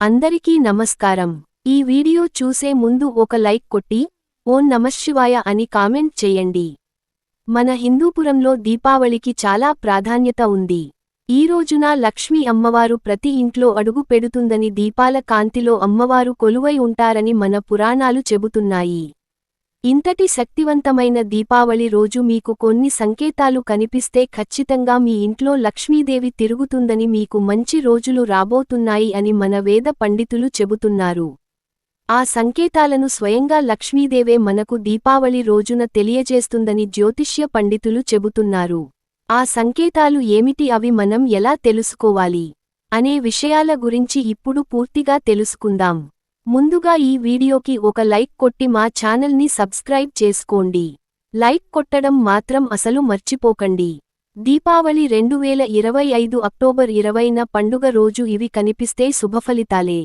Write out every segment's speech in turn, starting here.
అందరికీ నమస్కారం. ఈ వీడియో చూసే ముందు ఒక లైక్ కొట్టి ఓం నమశివాయ అని కామెంట్ చేయండి. మన హిందూపురంలో దీపావళికి చాలా ప్రాధాన్యత ఉంది. ఈ రోజున లక్ష్మీ అమ్మవారు ప్రతి ఇంట్లో అడుగు పెడుతుందని దీపాల కాంతిలో అమ్మవారు కొలువై ఉంటారని మన పురాణాలు చెబుతున్నాయి. ఇంతటి శక్తివంతమైన దీపావళి రోజు మీకు కొన్ని సంకేతాలు కనిపిస్తే ఖచ్చితంగా మీ ఇంట్లో లక్ష్మీదేవి తిరుగుతుందని మీకు మంచి రోజులు రాబోతున్నాయి అని మన వేద పండితులు చెబుతున్నారు. ఆ సంకేతాలను స్వయంగా లక్ష్మీదేవే మనకు దీపావళి రోజున తెలియజేస్తుందని జ్యోతిష్య పండితులు చెబుతున్నారు. ఆ సంకేతాలు ఏమిటి? అవి మనం ఎలా తెలుసుకోవాలి? అనే విషయాల గురించి ఇప్పుడు పూర్తిగా తెలుసుకుందాం. ముందుగా ఈ వీడియోకి ఒక లైక్ కొట్టి మా ఛానల్ని సబ్స్క్రైబ్ చేసుకోండి. లైక్ కొట్టడం మాత్రం అసలు మర్చిపోకండి. దీపావళి రెండు వేల ఇరవై ఐదు అక్టోబర్ ఇరవైన పండుగ రోజు ఇవి కనిపిస్తే శుభఫలితాలే.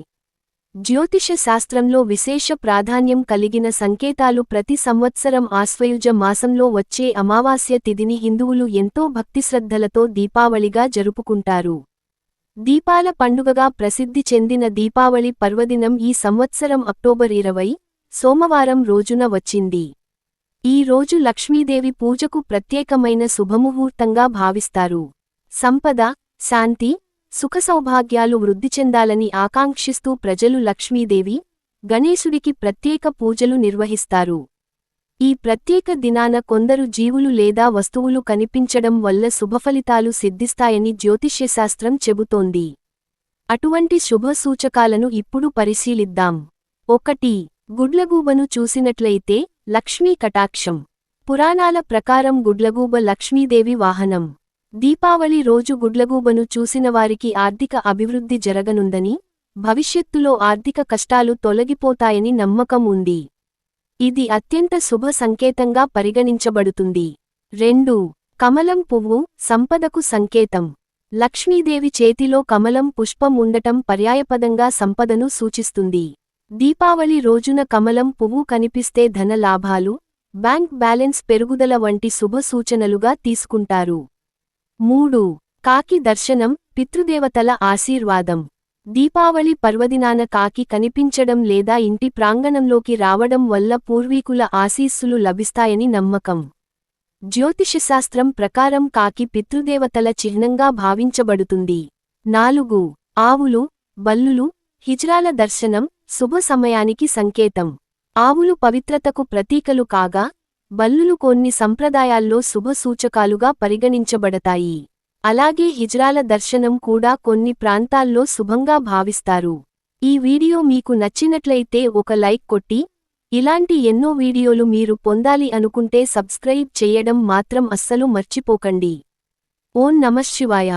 జ్యోతిష శాస్త్రంలో విశేష ప్రాధాన్యం కలిగిన సంకేతాలు ప్రతి సంవత్సరం ఆశ్వయుజ మాసంలో వచ్చే అమావాస్య తిథిని హిందువులు ఎంతో భక్తిశ్రద్ధలతో దీపావళిగా జరుపుకుంటారు. దీపాల పండుగగా ప్రసిద్ధి చెందిన దీపావళి పర్వదినం ఈ సంవత్సరం అక్టోబర్ ఇరవై సోమవారం రోజున వచ్చింది. ఈ రోజు లక్ష్మీదేవి పూజకు ప్రత్యేకమైన శుభముహూర్తంగా భావిస్తారు. సంపద శాంతి సుఖసౌభాగ్యాలు వృద్ధి చెందాలని ఆకాంక్షిస్తూ ప్రజలు లక్ష్మీదేవి గణేశుడికి ప్రత్యేక పూజలు నిర్వహిస్తారు. ఈ ప్రత్యేక దినాన కొందరు జీవులు లేదా వస్తువులు కనిపించడం వల్ల శుభఫలితాలు సిద్ధిస్తాయని జ్యోతిష్యశాస్త్రం చెబుతోంది. అటువంటి శుభ సూచకాలను ఇప్పుడు పరిశీలిద్దాం. ఒకటి గుడ్లగూబను చూసినట్లయితే లక్ష్మీ కటాక్షం. పురాణాల ప్రకారం గుడ్లగూబ లక్ష్మీదేవి వాహనం. దీపావళి రోజు గుడ్లగూబను చూసినవారికి ఆర్థిక అభివృద్ధి జరగనుందని భవిష్యత్తులో ఆర్థిక కష్టాలు తొలగిపోతాయని నమ్మకం ఉంది. ఇది అత్యంత శుభ సంకేతంగా పరిగణించబడుతుంది. రెండు కమలం పువ్వు సంపదకు సంకేతం. లక్ష్మీదేవి చేతిలో కమలం పుష్పం ఉండటం పర్యాయపదంగా సంపదను సూచిస్తుంది. దీపావళి రోజున కమలం పువ్వు కనిపిస్తే ధన లాభాలు బ్యాంక్ బ్యాలెన్స్ పెరుగుదల వంటి శుభ సూచనలుగా తీసుకుంటారు. మూడు కాకి దర్శనం పితృదేవతల ఆశీర్వాదం. దీపావళి పర్వదినాన కాకి కనిపించడం లేదా ఇంటి ప్రాంగణంలోకి రావడం వల్ల పూర్వీకుల ఆశీస్సులు లభిస్తాయని నమ్మకం. జ్యోతిషశాస్త్రం ప్రకారం కాకి పితృదేవతల చిహ్నంగా భావించబడుతుంది. నాలుగు. ఆవులు బల్లులు హిజ్రాల దర్శనం శుభ సమయానికి సంకేతం. ఆవులు పవిత్రతకు ప్రతీకలు కాగా బల్లులు కొన్ని సంప్రదాయాల్లో శుభ సూచకాలుగా పరిగణించబడతాయి. అలాగే హిజ్రాల దర్శనం కూడా కొన్ని ప్రాంతాల్లో శుభంగా భావిస్తారు. ఈ వీడియో మీకు నచ్చినట్లయితే ఒక లైక్ కొట్టి ఇలాంటి ఎన్నో వీడియోలు మీరు పొందాలి అనుకుంటే సబ్స్క్రైబ్ చెయ్యడం మాత్రం అస్సలు మర్చిపోకండి. ఓం నమశివాయ